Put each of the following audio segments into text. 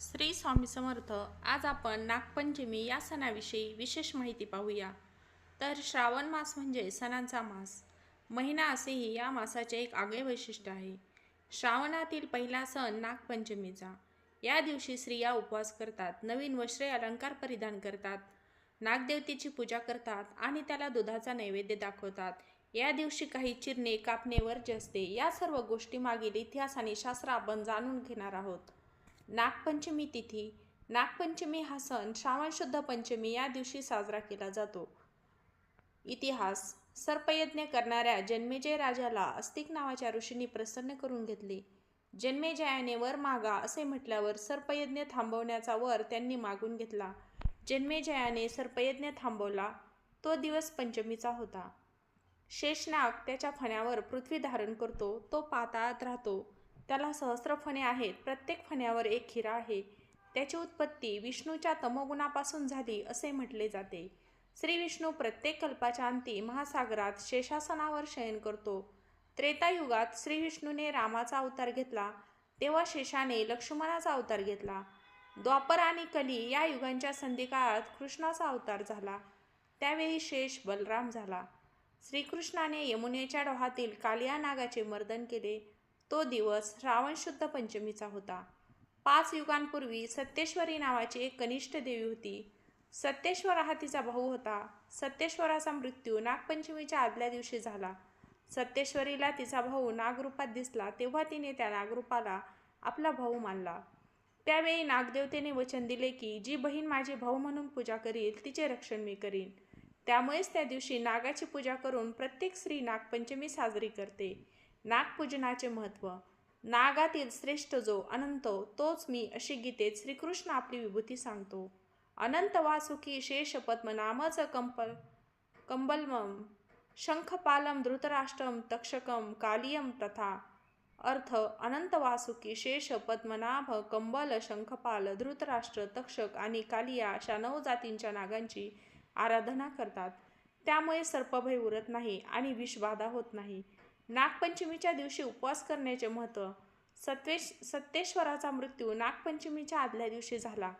श्री स्वामी समर्थ आज आपण नागपंचमी या सणाविषयी विशेष माहिती पाहूया. तर श्रावण मास म्हणजे सणांचा मास. महिना असेही या मासाचे एक आगळे वैशिष्ट्य आहे. श्रावणातील पहिला सण नागपंचमीचा. या दिवशी स्त्रिया उपवास करतात नवीन वस्त्रे अलंकार परिधान करतात नागदेवतेची पूजा करतात आणि त्याला दुधाचा नैवेद्य दाखवतात. या दिवशी काही चिरणे कापणे वर्ज्य असते या सर्व गोष्टी मागील इतिहास आणि शास्त्र आपण जाणून घेणार आहोत. नागपंचमी तिथी. नागपंचमी हा सण श्रावण शुद्ध पंचमी या दिवशी साजरा केला जातो. इतिहास. सर्पयज्ञ करणाऱ्या जन्मेजय राजाला अस्तिक नावाच्या ऋषींनी प्रसन्न करून घेतले. जन्मेजयाने वर मागा असे म्हटल्यावर सर्पयज्ञ थांबवण्याचा वर त्यांनी मागून घेतला. जन्मेजयाने सर्पयज्ञ थांबवला. तो दिवस पंचमीचा होता. शेषनाग त्याच्या फण्यावर पृथ्वी धारण करतो. तो पाताळात राहतो. त्याला सहस्र फणे आहेत. प्रत्येक फण्यावर एक हिरा आहे. त्याची उत्पत्ती विष्णूच्या तमोगुणापासून झाली असे म्हटले जाते. श्री विष्णू प्रत्येक कल्पाच्या अंती महासागरात शेषासनावर शयन करतो. त्रेतायुगात श्री विष्णूने रामाचा अवतार घेतला. तेव्हा शेषाने लक्ष्मणाचा अवतार घेतला. द्वापर आणि कली या युगांच्या संधिकाळात कृष्णाचा अवतार झाला. त्यावेळी शेष बलराम झाला. श्रीकृष्णाने यमुनेच्या डोहातील कालिया नागाचे मर्दन केले. तो दिवस श्रावण शुद्ध पंचमीचा होता. पाच युगांपूर्वी सत्येश्वरी नावाची एक कनिष्ठ देवी होती. सत्येश्वर हा तिचा भाऊ होता. सत्येश्वराचा मृत्यू नागपंचमीच्या आदल्या दिवशी झाला. सत्येश्वरीला तिचा भाऊ नागरूपात दिसला तेव्हा तिने त्या नागरूपाला आपला भाऊ मानला. त्यावेळी नागदेवतेने वचन दिले की जी बहीण माझी भाऊ म्हणून पूजा करील तिचे रक्षण मी करीन. त्यामुळेच त्या दिवशी नागाची पूजा करून प्रत्येक स्त्री नागपंचमी साजरी करते. नागपूजनाचे महत्त्व. नागातील श्रेष्ठ जो अनंत हो, तोच मी अशी गीतेत श्रीकृष्ण आपली विभूती सांगतो. अनंत वासुकी शेष पद्मनामच कंपल कंबलमम शंखपालम धृतराष्ट्रम तक्षकम कालियम तथा. अर्थ अनंत वासुकी शेष पद्मनाभ कंबल शंखपाल धृतराष्ट्र तक्षक आणि कालिया अशा नऊ जातींच्या नागांची आराधना करतात. त्यामुळे सर्पभय उरत नाही आणि विषबाधा होत नाही. नागपंचमीच्या दिवशी उपवास करण्याचे महत्त्व. सत्वेश सत्तेश्वराचा मृत्यू नागपंचमीच्या आदल्या दिवशी झाला.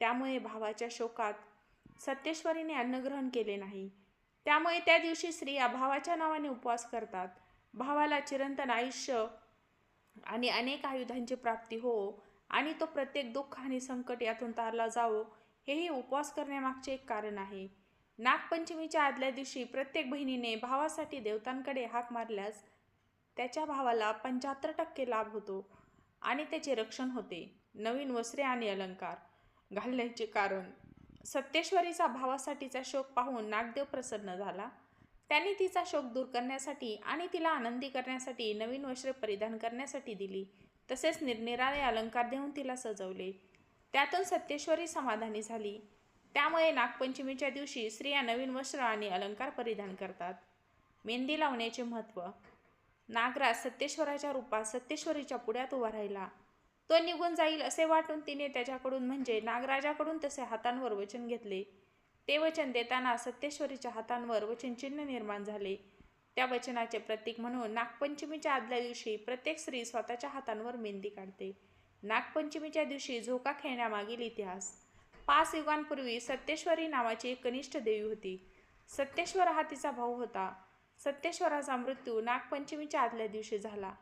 त्यामुळे भावाच्या शोकात सत्तेश्वरीने अन्नग्रहण केले नाही. त्यामुळे त्या दिवशी स्त्रिया भावाच्या नावाने उपवास करतात. भावाला चिरंतन आयुष्य आणि अनेक आयुधांची प्राप्ती हो आणि तो प्रत्येक दुःख आणि संकट यातून तारला जावो हेही उपवास करण्यामागचे एक कारण आहे. नागपंचमीच्या आदल्या दिवशी प्रत्येक बहिणीने भावासाठी देवतांकडे हाक मारल्यास त्याच्या भावाला पंच्याहत्तर टक्के लाभ होतो आणि त्याचे रक्षण होते. नवीन वस्त्रे आणि अलंकार घालण्याचे कारण सत्तेश्वरीचा भावासाठीचा शोक पाहून नागदेव प्रसन्न झाला. त्यांनी तिचा शोक दूर करण्यासाठी आणि तिला आनंदी करण्यासाठी नवीन वस्त्रे परिधान करण्यासाठी दिली. तसेच निरनिराळे अलंकार देऊन तिला सजवले. त्यातून सत्येश्वरी समाधानी झाली. त्यामुळे नागपंचमीच्या दिवशी स्त्रिया नवीन वस्त्र आणि अलंकार परिधान करतात. मेहंदी लावण्याचे महत्त्व. नागराज सत्तेश्वराच्या रूपात सत्तेश्वरीच्या पुढ्यात उभा राहिला. तो निघून जाईल असे वाटून तिने त्याच्याकडून म्हणजे नागराजाकडून तसे हातांवर वचन घेतले. ते वचन देताना सत्यश्वरीच्या हातांवर वचनचिन्ह निर्माण झाले. त्या वचनाचे प्रतीक म्हणून नागपंचमीच्या आदल्या दिवशी प्रत्येक स्त्री स्वतःच्या हातांवर मेहंदी काढते. नागपंचमीच्या दिवशी झोका खेळण्यामागील इतिहास. पाच युगांपूर्वी सत्तेश्वरी नावाची एक कनिष्ठ देवी होती. सत्येश्वर हा तिचा भाऊ होता. सत्येश्वराचा मृत्यू नागपंचमीच्या आदल्या दिवशी झाला.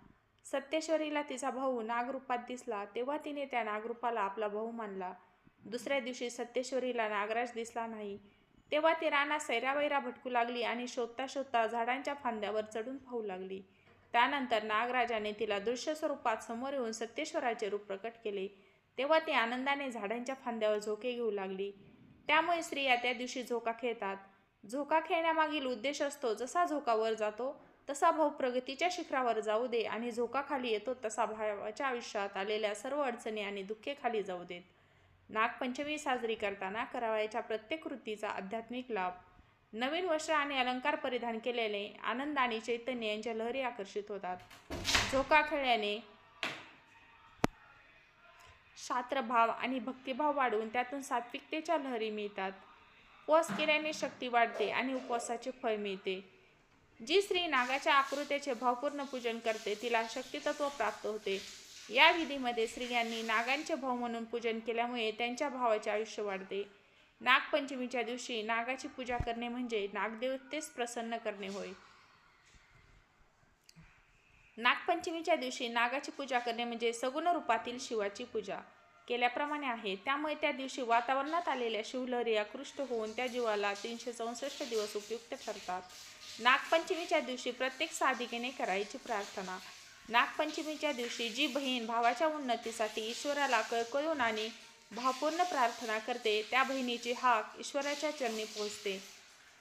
सत्तेश्वरीला तिचा भाऊ नागरूपात दिसला तेव्हा तिने त्या नागरूपाला आपला भाऊ मानला. दुसऱ्या दिवशी सत्येश्वरीला नागराज दिसला नाही. तेव्हा ती राणा सैरावैरा भटकू लागली आणि शोधता शोधता झाडांच्या फांद्यावर चढून पाहू लागली. त्यानंतर नागराजाने तिला दृश्य स्वरूपात समोर येऊन सत्तेश्वराचे रूप प्रकट केले. तेव्हा ती आनंदाने झाडांच्या फांद्यावर झोके घेऊ लागली. त्यामुळे स्त्रिया त्या दिवशी झोका खेळतात. झोका खेळण्यामागील उद्देश असतो जसा झोका वर जातो तसा भाऊ प्रगतीच्या शिखरावर जाऊ दे आणि झोका खाली येतो तसा भावाच्या आयुष्यात आलेल्या सर्व अडचणी आणि दुःखे खाली जाऊ देत. नागपंचमी साजरी करताना करावयाच्या प्रत्येक कृतीचा आध्यात्मिक लाभ. नवीन वस्त्र आणि अलंकार परिधान केलेले आनंद आणि चैतन्य यांच्या लहरी आकर्षित होतात. झोका खेळल्याने शास्त्रभाव आणि भक्तिभाव वाढवून त्यातून सात्विकतेच्या लहरी मिळतात. उपवास केल्याने शक्ती वाढते आणि उपवासाचे फळ मिळते. जी स्त्री नागाच्या आकृत्याचे भावपूर्ण पूजन करते तिला शक्तितत्व प्राप्त होते. या विधीमध्ये स्त्रियांनी नागांचे भाव म्हणून पूजन केल्यामुळे त्यांच्या भावाचे आयुष्य वाढते. नागपंचमीच्या दिवशी नागाची पूजा करणे म्हणजे नागदेवतेस प्रसन्न करणे होय. नागपंचमीच्या दिवशी नागाची पूजा करणे म्हणजे सगुण रूपातील शिवाची पूजा केल्याप्रमाणे आहे. त्यामुळे त्या दिवशी वातावरणात आलेल्या शिवलहरी आकृष्ट होऊन त्या जीवाला तीनशे चौसष्ट दिवस उपयुक्त ठरतात. नागपंचमीच्या दिवशी प्रत्येक साधिकेने करायची प्रार्थना. नागपंचमीच्या दिवशी जी बहीण भावाच्या उन्नतीसाठी ईश्वराला कळकळून आणि भावपूर्ण प्रार्थना करते त्या बहिणीची हाक ईश्वराच्या चरणी पोहोचते.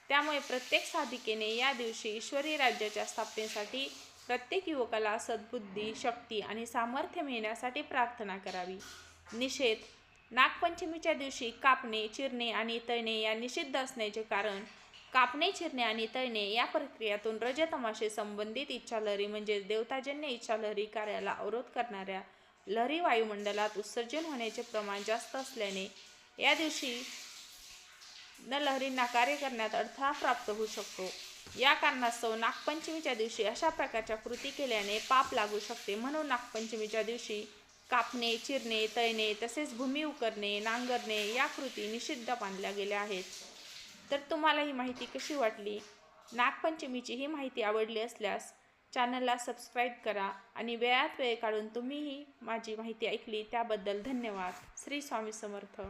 त्यामुळे प्रत्येक साधिकेने या दिवशी ईश्वरी राज्याच्या स्थापनेसाठी प्रत्येक युवकाला सद्बुद्धी शक्ती आणि सामर्थ्य मिळण्यासाठी प्रार्थना करावी. निषेध नागपंचमीच्या दिवशी कापणे चिरणे आणि तळणे या निषिद्ध असण्याचे कारण कापणे चिरणे आणि तळणे या प्रक्रियातून रजतमाशी संबंधित इच्छालहरी म्हणजेच देवताजन्य इच्छालहरी कार्याला अवरोध करणाऱ्या लहरी वायुमंडलात उत्सर्जन होण्याचे प्रमाण जास्त असल्याने या दिवशी न लहरींना कार्य करण्यात अडथळा प्राप्त होऊ शकतो. या कारणास्तव नागपंचमीच्या दिवशी अशा प्रकारच्या कृती केल्याने पाप लागू शकते. म्हणून नागपंचमीच्या दिवशी कापणे चिरणे तळणे तसेच भूमी उकरणे नांगरणे या कृती निषिद्ध मानल्या गेल्या आहेत. तर तुम्हाला ही माहिती कशी वाटली? नागपंचमीची ही माहिती आवडली असल्यास चॅनलला सबस्क्राईब करा आणि वेळात वेळ काढून तुम्हीही माझी माहिती ऐकली त्याबद्दल धन्यवाद. श्री स्वामी समर्थ.